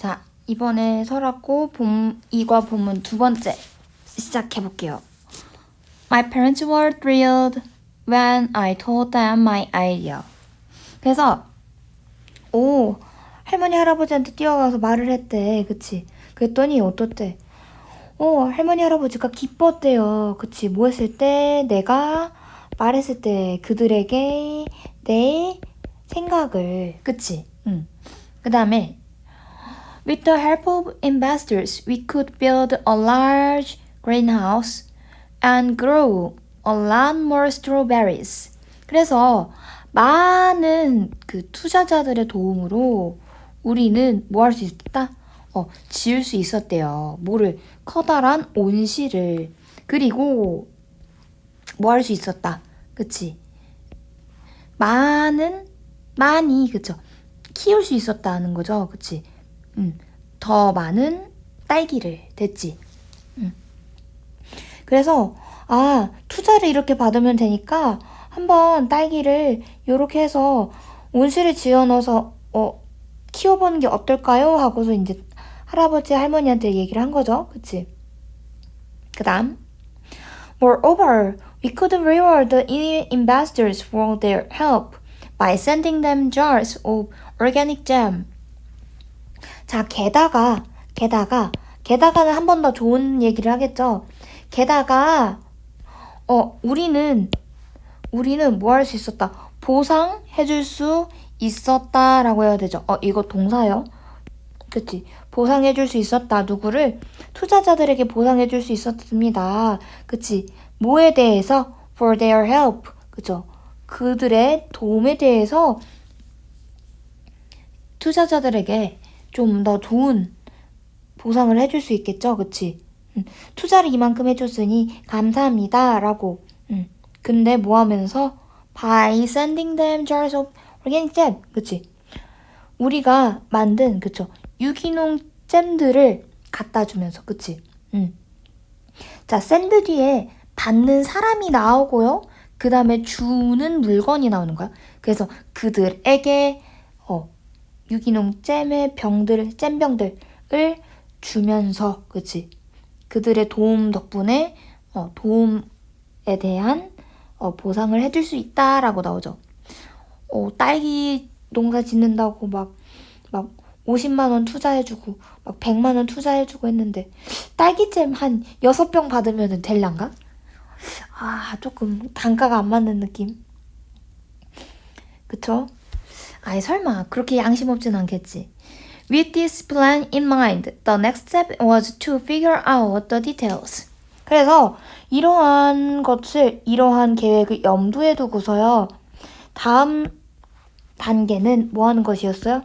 자, 이번에 설악고 봄, 이과 본문 두 번째 시작해 볼게요. My parents were thrilled when I told them my idea. 그래서, 오, 할머니, 할아버지한테 뛰어가서 말을 했대. 그치? 그랬더니 어떻대? 어, 할머니, 할아버지가 기뻤대요. 그치? 뭐 했을 때? 내가 말했을 때 그들에게 내 생각을. 그치? 응. 그 다음에, With the help of investors, we could build a large greenhouse and grow a lot more strawberries. 그래서 많은 그 투자자들의 도움으로 우리는 뭐 할 수 있었다? 어, 지을 수 있었대요. 뭐를? 커다란 온실을. 그리고 뭐 할 수 있었다. 그치? 많은, 많이, 그쵸? 키울 수 있었다는 거죠. 그치? 음, 더 많은 딸기를. 음. 그래서 아 투자를 이렇게 받으면 되니까 한번 딸기를 이렇게 해서 온실을 지어 넣어서 어 키워보는 게 어떨까요? 하고서 이제 할아버지 할머니한테 얘기를 한 거죠, 그치? 그다음 Moreover, we could reward the investors for their help by sending them jars of organic jam. 자, 게다가, 게다가, 게다가는 한 번 더 좋은 얘기를 하겠죠. 게다가, 어, 우리는, 우리는 뭐 할 수 있었다? 보상해줄 수 있었다라고 해야 되죠. 어, 이거 동사요. 그치. 보상해줄 수 있었다. 누구를? 투자자들에게 보상해줄 수 있었습니다. 그치. 뭐에 대해서? For their help. 그죠. 그들의 도움에 대해서 투자자들에게 좀 더 좋은 보상을 해줄 수 있겠죠, 그치? 음, 투자를 이만큼 해줬으니 감사합니다, 라고. 음, 근데 뭐 하면서? By sending them jars of organic jam, 그치? 우리가 만든, 그쵸? 유기농 잼들을 갖다 주면서, 그치? 음. 자, 샌드 뒤에 받는 사람이 나오고요. 그 다음에 주는 물건이 나오는 거야. 그래서 그들에게, 어, 유기농 잼의 병들, 잼병들을 주면서, 그치? 그들의 도움 덕분에, 어, 도움에 대한, 어, 보상을 해줄 수 있다라고 나오죠. 어, 딸기 농사 짓는다고 막, 막, 50만원 투자해주고, 막 100만원 투자해주고 했는데, 딸기잼 한 6병 받으면 될란가? 아, 조금 단가가 안 맞는 느낌. 그쵸? 아이 설마 그렇게 양심 없진 않겠지. With this plan in mind, the next step was to figure out the details. 그래서 이러한 것을 이러한 계획을 염두에 두고서요. 다음 단계는 뭐 하는 것이었어요?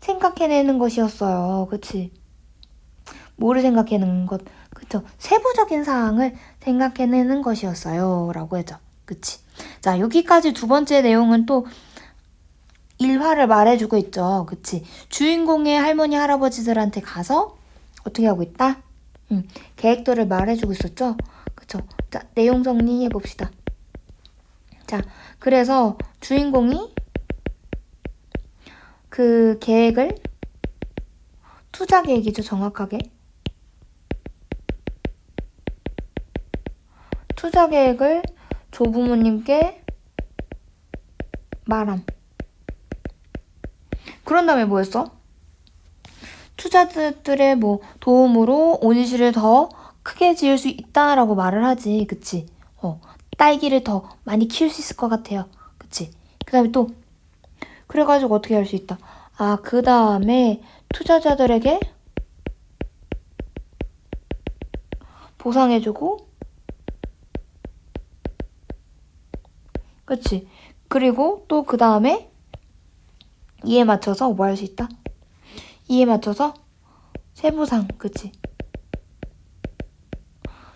생각해내는 것이었어요. 그치? 뭐를 생각해내는 것? 그쵸? 세부적인 사항을 생각해내는 것이었어요. 라고 했죠. 그치? 자, 여기까지 두 번째 내용은 또 일화를 말해주고 있죠. 그치? 주인공의 할머니, 할아버지들한테 가서 어떻게 하고 있다? 음, 계획도를 말해주고 있었죠. 그쵸? 자, 내용 정리해 봅시다. 자, 그래서 주인공이 그 계획을 투자 계획이죠, 정확하게. 투자 계획을 조부모님께 말함. 그런 다음에 뭐였어? 투자자들의 뭐 도움으로 온실을 더 크게 지을 수 있다라고 말을 하지. 그치? 어, 딸기를 더 많이 키울 수 있을 것 같아요. 그치? 그 다음에 또, 그래가지고 어떻게 할 수 있다? 아, 그 다음에 투자자들에게 보상해주고, 그치? 그리고 또 그 다음에 이에 맞춰서 뭐 할 수 있다? 이에 맞춰서 세부상, 그치?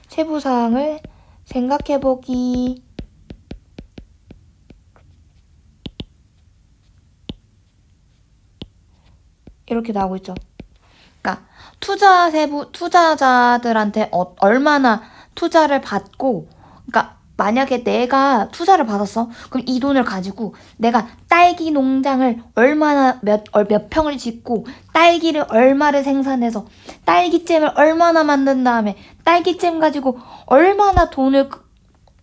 세부사항을 생각해보기. 이렇게 나오고 있죠. 그러니까 투자 세부 투자자들한테 어, 얼마나 투자를 받고, 그러니까 만약에 내가 투자를 받았어. 그럼 이 돈을 가지고 내가 딸기 농장을 얼마나 몇, 얼- 몇 평을 짓고 딸기를 얼마를 생산해서 딸기잼을 얼마나 만든 다음에 딸기잼 가지고 얼마나 돈을 그-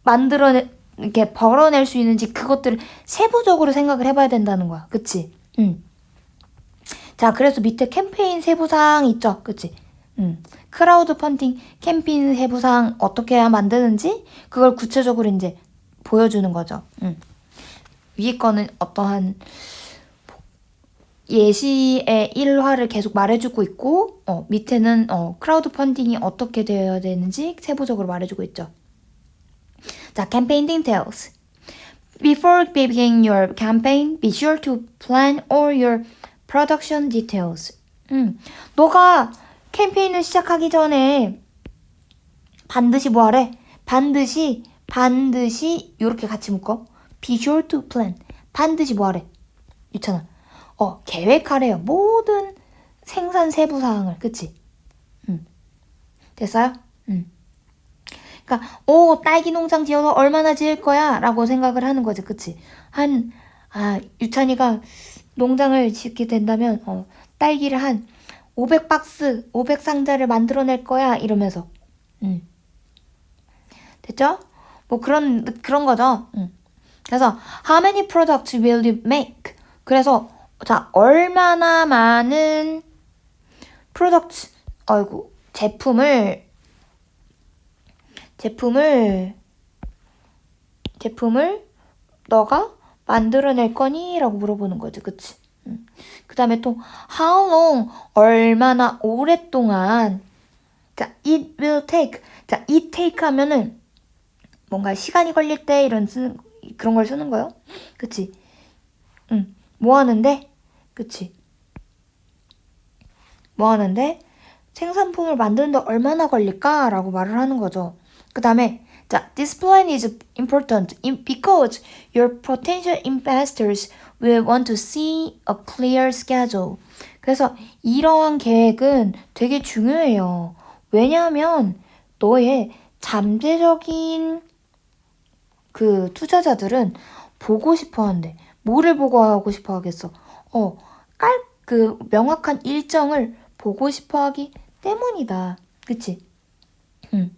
만들어내, 이렇게 벌어낼 수 있는지 그것들을 세부적으로 생각을 해봐야 된다는 거야. 그치? 응. 자, 그래서 밑에 캠페인 세부사항 있죠? 그치? 응. 크라우드 펀딩 캠페인 세부사항 어떻게 해야 만드는지 그걸 구체적으로 이제 보여주는 거죠. 응. 위에 거는 어떠한 예시의 일화를 계속 말해주고 있고, 어, 밑에는 어, 크라우드 펀딩이 어떻게 되어야 되는지 세부적으로 말해주고 있죠. 자, campaign details. Before beginning your campaign, be sure to plan all your production details. 음, 너가 캠페인을 시작하기 전에 반드시 뭐 하래? 반드시 반드시 이렇게 같이 묶어. Be sure to plan. 반드시 뭐 하래? 있잖아. 어, 계획하래요. 모든 생산 세부 사항을. 그치? 음. 됐어요? 음. 그러니까 오 딸기 농장 지어서 얼마나 지을 거야 라고 생각을 하는 거지 그치 한 아 유찬이가 농장을 짓게 된다면 어, 딸기를 한 500박스 500상자를 만들어낼 거야 이러면서 음. 됐죠? 뭐 그런 그런 거죠 음. 그래서 how many products will you make 그래서 자 얼마나 많은 프로덕트 아이고 제품을 제품을 제품을 너가 만들어낼 거니? 라고 물어보는 거지, 그치? 그 다음에 또 how long 얼마나 오랫동안. 자 it will take. 자 it take 하면은 뭔가 시간이 걸릴 때 이런 쓰는 그런 걸 쓰는 거요, 그치? 응, 뭐 하는데, 그치? 뭐 하는데? 생산품을 만드는데 얼마나 걸릴까 라고 말을 하는 거죠. 그 다음에 자, this plan is important because your potential investors will want to see a clear schedule. 그래서 이러한 계획은 되게 중요해요. 왜냐하면 너의 잠재적인 그 투자자들은 보고 싶어 한대. 뭐를 보고 하고 싶어 하겠어? 어, 깔, 그 명확한 일정을 보고 싶어 하기 때문이다. 그치? 응.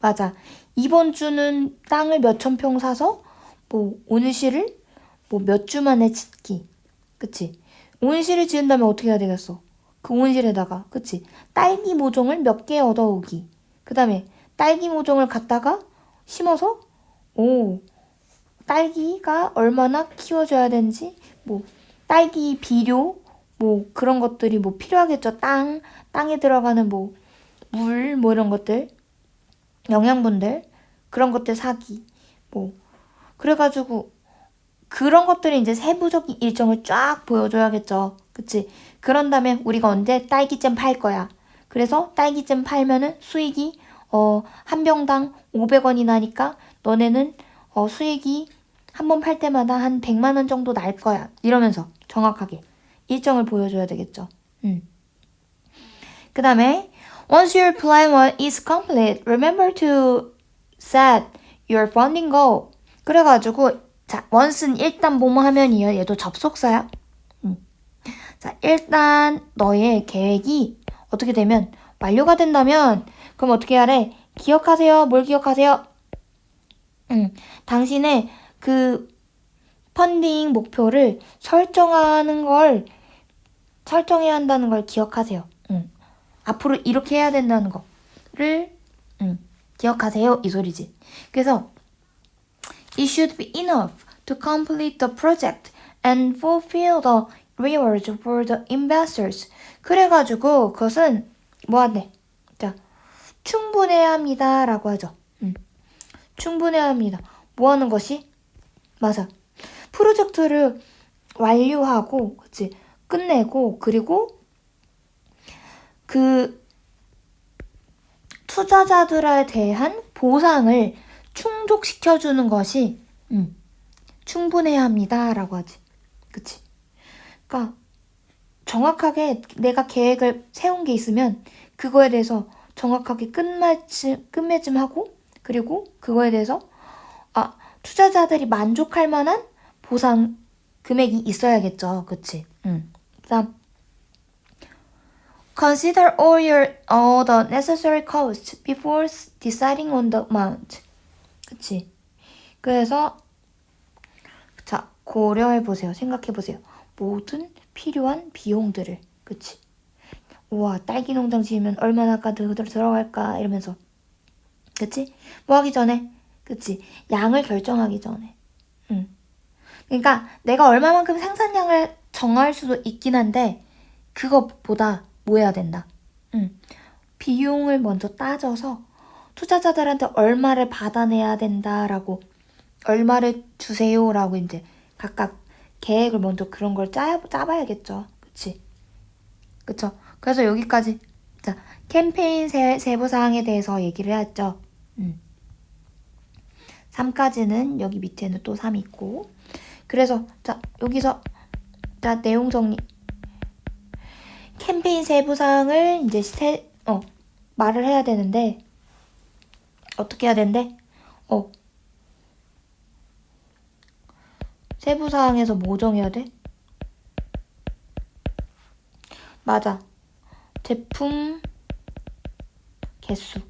맞아. 이번 주는 땅을 몇천 평 사서 뭐 온실을 뭐 몇 주 만에 짓기. 그치? 온실을 지은다면 어떻게 해야 되겠어? 그 온실에다가 그치? 딸기 모종을 몇 개 얻어오기. 그 다음에 딸기 모종을 갖다가 심어서 오 딸기가 얼마나 키워줘야 되는지 뭐 딸기 비료 뭐 그런 것들이 뭐 필요하겠죠. 땅 땅에 들어가는 뭐 물뭐 이런 것들 영양분들 그런 것들 사기 뭐 그래가지고 그런 것들이 이제 세부적인 일정을 쫙 보여줘야겠죠. 그치? 그런 다음에 우리가 언제 딸기잼 팔 거야. 그래서 딸기잼 팔면은 수익이 어, 한 병당 500원이 나니까 너네는 어, 수익이 한 번 팔 때마다 한 100만 원 정도 날 거야. 이러면서 정확하게 일정을 보여줘야 되겠죠. 음. 그 다음에 Once your plan is complete, remember to set your funding goal. 그래가지고 자, once는 일단 뭐뭐 하면이요. 얘도 접속사야. 음. 자, 일단 너의 계획이 어떻게 되면 완료가 된다면 그럼 어떻게 하래? 기억하세요. 뭘 기억하세요? 음, 당신의 그 펀딩 목표를 설정하는 걸 설정해야 한다는 걸 기억하세요. 음. 앞으로 이렇게 해야 된다는 거를 음, 기억하세요. 이 소리지. 그래서 It should be enough to complete the project and fulfill the rewards for the investors. 그래가지고 그것은 뭐 하네? 자, 충분해야 합니다 라고 하죠. 음. 충분해야 합니다. 뭐 하는 것이? 맞아. 프로젝트를 완료하고, 그치? 끝내고, 그리고 그 투자자들에 대한 보상을 충족시켜주는 것이 음, 충분해야 합니다라고 하지. 그치? 그러니까 정확하게 내가 계획을 세운 게 있으면 그거에 대해서 정확하게 끝맺음, 끝맺음 하고 그리고 그거에 대해서 투자자들이 만족할 만한 보상 금액이 있어야겠죠. 그치? 응. 그 다음 Consider all your all the necessary costs before deciding on the amount. 그치? 그래서 자 고려해 보세요. 생각해 보세요. 모든 필요한 비용들을 그치? 우와 딸기 농장 지으면 얼마나 들어갈까 이러면서 그치? 뭐 하기 전에 그치? 양을 결정하기 전에 응. 그러니까 내가 얼마만큼 생산량을 정할 수도 있긴 한데 그것보다 뭐 해야 된다. 응. 비용을 먼저 따져서 투자자들한테 얼마를 받아내야 된다라고 얼마를 주세요라고 이제 각각 계획을 먼저 그런 걸 짜, 짜봐야겠죠. 그치? 그쵸? 그래서 여기까지 자 캠페인 세, 세부 사항에 대해서 얘기를 했죠. 음. 3까지는 여기 밑에는 또 3이 있고 그래서 자 여기서 자 내용 정리 캠페인 세부 사항을 이제 세, 어 말을 해야 되는데 어떻게 해야 되는데 어 세부 사항에서 뭐 정해야 돼? 맞아. 제품 개수.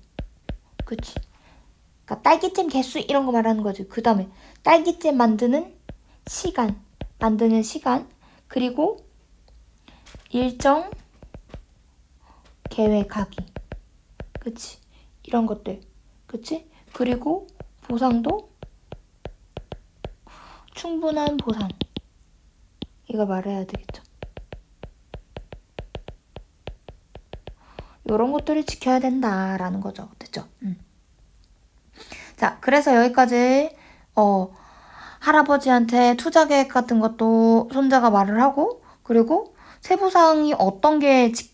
그치? 그러니까 딸기잼 개수 이런 거 말하는 거지. 그 다음에 딸기잼 만드는 시간, 만드는 시간, 그리고 일정 계획하기. 그치? 이런 것들. 그치? 그리고 보상도 충분한 보상. 이거 말해야 되겠죠. 이런 것들을 지켜야 된다라는 거죠. 됐죠? 음. 자, 그래서 여기까지 어, 할아버지한테 투자 계획 같은 것도 손자가 말을 하고 그리고 세부 사항이 어떤 게 지,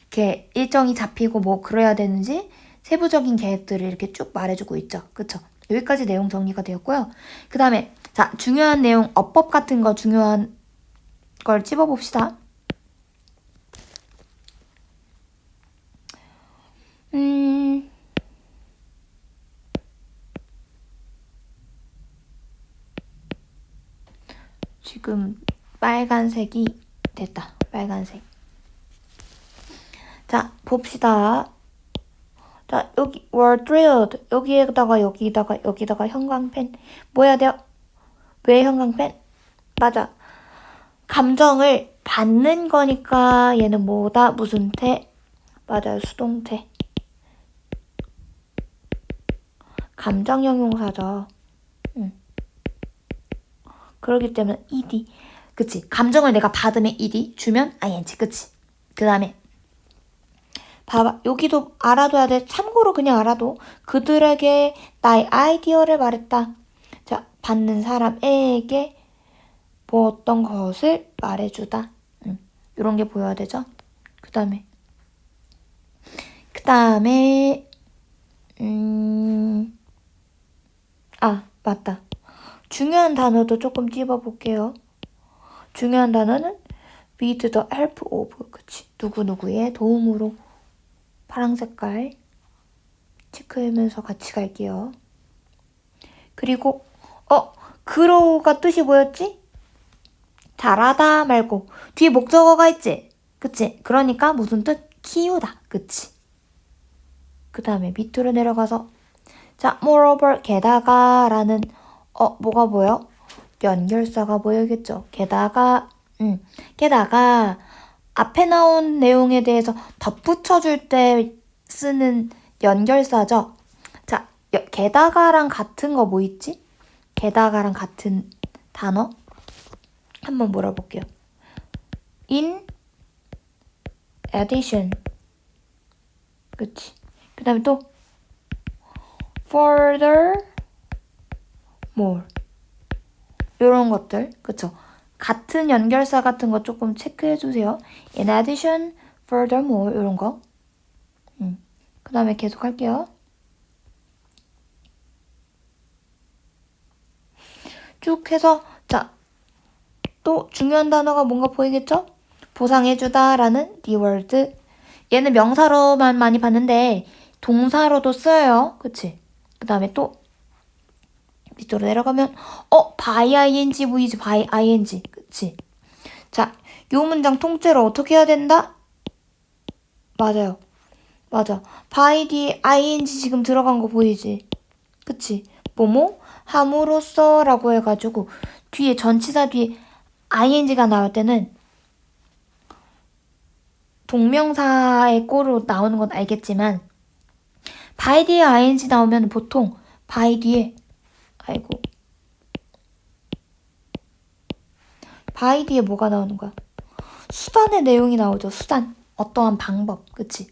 이렇게 일정이 잡히고 뭐 그래야 되는지 세부적인 계획들을 이렇게 쭉 말해주고 있죠. 그쵸? 여기까지 내용 정리가 되었고요. 그 다음에 자 중요한 내용 어법 같은 거 중요한 걸 찝어봅시다. 음. 지금 빨간색이 됐다. 빨간색. 자, 봅시다. 자, 여기 were thrilled. 여기에다가 여기다가 여기다가 형광펜. 뭐 해야 돼요? 왜 형광펜? 맞아. 감정을 받는 거니까 얘는 뭐다? 무슨 태? 맞아요. 수동태. 감정 형 용사죠. 응. 그렇기 때문에 ed. 그치. 감정을 내가 받으면 ed, 주면 ing. 그치. 그 다음에 봐봐. 여기도 알아둬야 돼. 참고로 그냥 알아도. 그들에게 나의 아이디어를 말했다. 자, 받는 사람에게 뭐 어떤 것을 말해주다. 응. 이런 게 보여야 되죠. 그 다음에 그 다음에 음... 아, 맞다. 중요한 단어도 조금 찝어볼게요. 중요한 단어는 with the help of, 그치. 누구누구의 도움으로. 파랑 색깔 체크하면서 같이 갈게요. 그리고, 어, 그로가 뜻이 뭐였지? 잘하다 말고, 뒤에 목적어가 있지? 그치? 그러니까 무슨 뜻? 키우다. 그치? 그 다음에 밑으로 내려가서 자, moreover, 게다가 라는 어, 뭐가 보여? 연결사가 보여야겠죠. 게다가, 음, 게다가 앞에 나온 내용에 대해서 덧붙여 줄 때 쓰는 연결사죠. 자, 여, 게다가랑 같은 거 뭐 있지? 게다가랑 같은 단어? 한번 물어볼게요. in addition. 그치. 그 다음에 또 further more 이런 것들. 그쵸? 같은 연결사 같은 거 조금 체크해 주세요. In addition furthermore 이런 거. 음. 그 다음에 계속 할게요. 쭉 해서 자 또 중요한 단어가 뭔가 보이겠죠? 보상해주다 라는 리워드. 얘는 명사로만 많이 봤는데 동사로도 써요. 그치? 그 다음에 또 밑으로 내려가면 어 by ing vs by ing 그치? 자, 요 문장 통째로 어떻게 해야 된다? 맞아요. 맞아. by 뒤에 ing 지금 들어간 거 보이지? 그치? 뭐뭐 함으로써 라고 해가지고 뒤에 전치사 뒤에 ing가 나올 때는 동명사의 꼴로 나오는 건 알겠지만 by 뒤에 ing 나오면 보통 by 뒤에 아이고 by 뒤에 뭐가 나오는 거야? 수단의 내용이 나오죠. 수단. 어떠한 방법. 그치?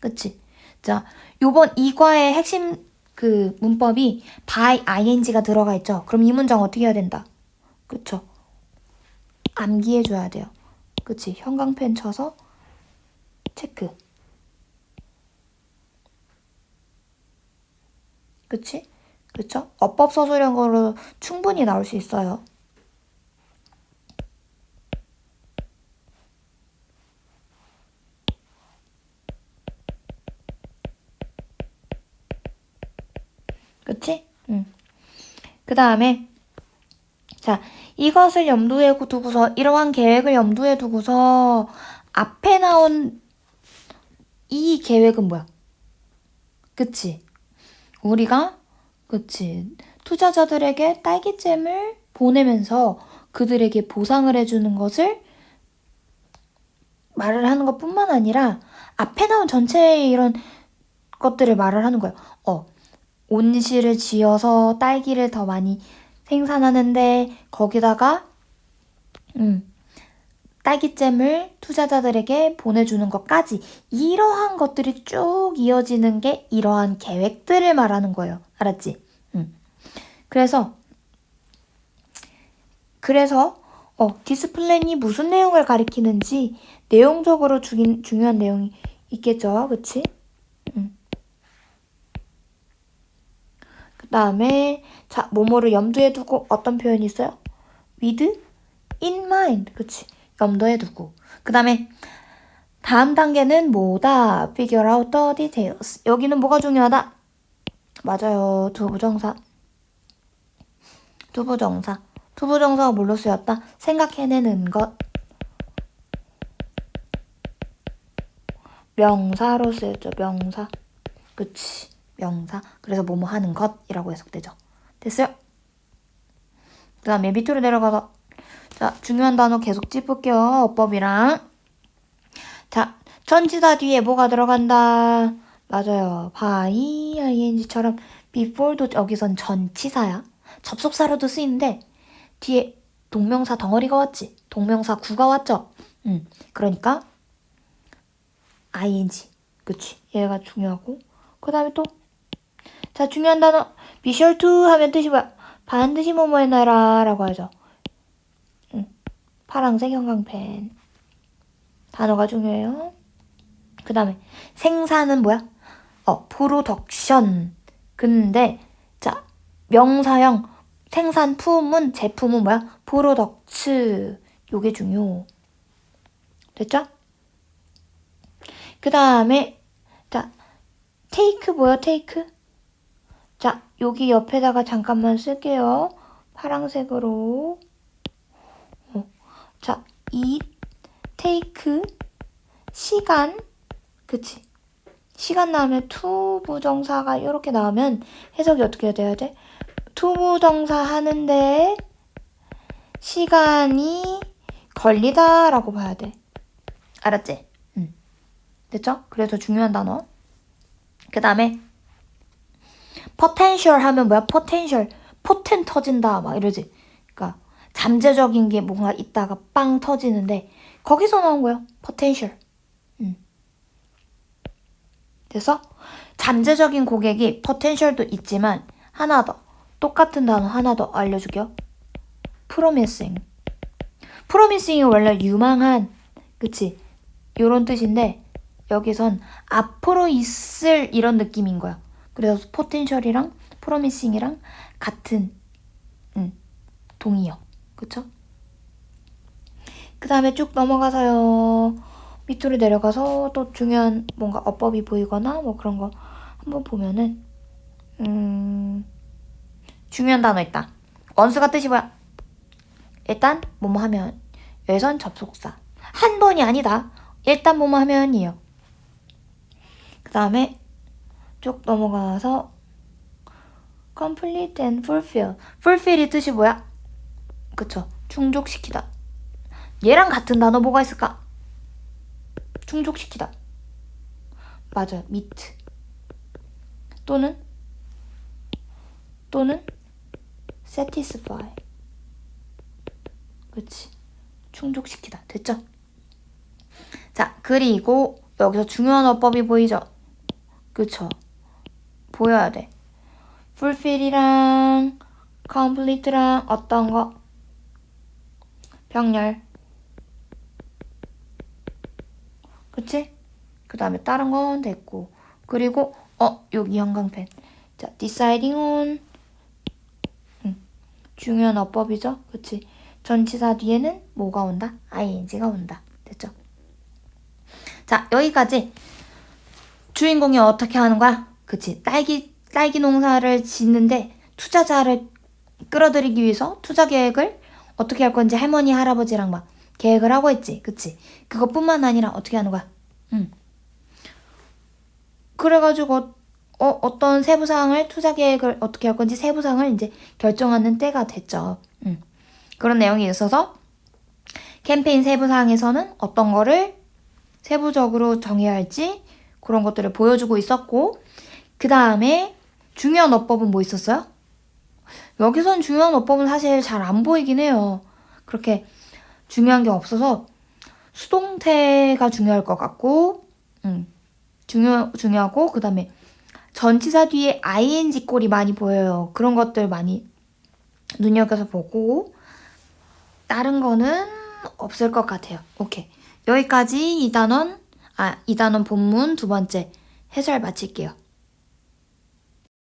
그치? 자, 요번 이과의 핵심 그 문법이 by ing가 들어가 있죠. 그럼 이 문장 어떻게 해야 된다? 그쵸? 암기해 줘야 돼요. 그치? 형광펜 쳐서 체크. 그치? 그쵸? 어법 서술형으로 충분히 나올 수 있어요. 그치? 응. 그 다음에, 자, 이것을 염두에 두고서, 이러한 계획을 염두에 두고서, 앞에 나온 이 계획은 뭐야? 그치? 우리가, 그치? 투자자들에게 딸기잼을 보내면서 그들에게 보상을 해주는 것을 말을 하는 것 뿐만 아니라, 앞에 나온 전체의 이런 것들을 말을 하는 거야. 어, 온실을 지어서 딸기를 더 많이 생산하는데 거기다가 음, 딸기잼을 투자자들에게 보내주는 것까지 이러한 것들이 쭉 이어지는 게 이러한 계획들을 말하는 거예요. 알았지? 음. 그래서 그래서 어, 디스플레이이 무슨 내용을 가리키는지 내용적으로 주 중요한 내용이 있겠죠. 그치? 그 다음에 자 뭐뭐를 염두에 두고 어떤 표현이 있어요? with in mind 그치 염두에 두고 그 다음에 다음 단계는 뭐다? figure out the details 여기는 뭐가 중요하다? 맞아요 두부정사 두부정사 두부정사가 뭘로 쓰였다? 생각해내는 것 명사로 쓰였죠 명사 그치 명사. 그래서 뭐뭐 하는 것이라고 해석되죠. 됐어요? 그 다음에 밑으로 내려가서 자 중요한 단어 계속 짚을게요. 어법이랑 자 전치사 뒤에 뭐가 들어간다. 맞아요. by, ing처럼 before도 여기선 전치사야. 접속사로도 쓰이는데 뒤에 동명사 덩어리가 왔지. 동명사 구가 왔죠. 음, 그러니까 ing. 그치. 얘가 중요하고. 그 다음에 또 자, 중요한 단어. be sure to 하면 뜻이 뭐야? 반드시 뭐뭐 해놔라 라고 하죠. 응. 파랑색 형광펜. 단어가 중요해요. 그 다음에 생산은 뭐야? 어, 프로덕션. 근데 자, 명사형 생산 품은 제품은 뭐야? 프로덕츠. 요게 중요. 됐죠? 그 다음에 자, 테이크 뭐야? 테이크? 자, 여기 옆에다가 잠깐만 쓸게요. 파랑색으로. 어. 자, 이 테이크 시간 그치? 시간 나오면 투 부정사가 이렇게 나오면 해석이 어떻게 돼야 돼? 투 부정사 하는데 시간이 걸리다 라고 봐야 돼. 알았지? 응. 됐죠? 그래서 중요한 단어. 그 다음에 potential 하면 뭐야? potential. 포텐 터진다. 막 이러지. 잠재적인 게 뭔가 있다가 빵 터지는데 거기서 나온 거야. potential. 음. 그래서 잠재적인 고객이 potential도 있지만 하나 더 똑같은 단어 하나 더 알려줄게요. promising. promising이 원래 유망한 그치? 요런 뜻인데 여기선 앞으로 있을 이런 느낌인 거야. 그래서 포텐셜이랑 프로미싱이랑 같은 음, 동의어. 그쵸? 그 다음에 쭉 넘어가서요. 밑으로 내려가서 또 중요한 뭔가 어법이 보이거나 뭐 그런 거 한번 보면은 음 중요한 단어 있다. 원수가 뜻이 뭐야? 일단 뭐뭐 하면 여기선 접속사 한 번이 아니다. 일단 뭐뭐 하면이요. 그 다음에 쭉 넘어가서 complete and fulfill. fulfill이 뜻이 뭐야? 그쵸. 충족시키다. 얘랑 같은 단어 뭐가 있을까? 충족시키다. 맞아요. meet. 또는 또는 satisfy. 그치. 충족시키다. 됐죠? 자, 그리고 여기서 중요한 어법이 보이죠? 그쵸? 보여야 돼. fulfill이랑 complete랑 어떤 거? 병렬. 그치? 그 다음에 다른 건 됐고. 그리고, 어, 여기 형광펜. 자, deciding on. 응. 중요한 어법이죠? 그치? 전치사 뒤에는 뭐가 온다? ing가 온다. 됐죠? 자, 여기까지. 주인공이 어떻게 하는 거야? 그치? 딸기, 딸기 농사를 짓는데 투자자를 끌어들이기 위해서 투자 계획을 어떻게 할 건지 할머니, 할아버지랑 막 계획을 하고 있지. 그치? 그것뿐만 아니라 어떻게 하는 거야? 응. 그래가지고 어, 어떤 세부 사항을 투자 계획을 어떻게 할 건지 세부 사항을 이제 결정하는 때가 됐죠. 음. 그런 내용이 있어서 캠페인 세부 사항에서는 어떤 거를 세부적으로 정해야 할지 그런 것들을 보여주고 있었고 그 다음에 중요한 어법은 뭐 있었어요? 여기선 중요한 어법은 사실 잘 안 보이긴 해요. 그렇게 중요한 게 없어서 수동태가 중요할 것 같고, 음, 중요, 중요하고, 그 다음에 전치사 뒤에 ing 꼴이 많이 보여요. 그런 것들 많이 눈여겨서 보고, 다른 거는 없을 것 같아요. 오케이. 여기까지 2단원, 아, 2단원 본문 두 번째 해설 마칠게요.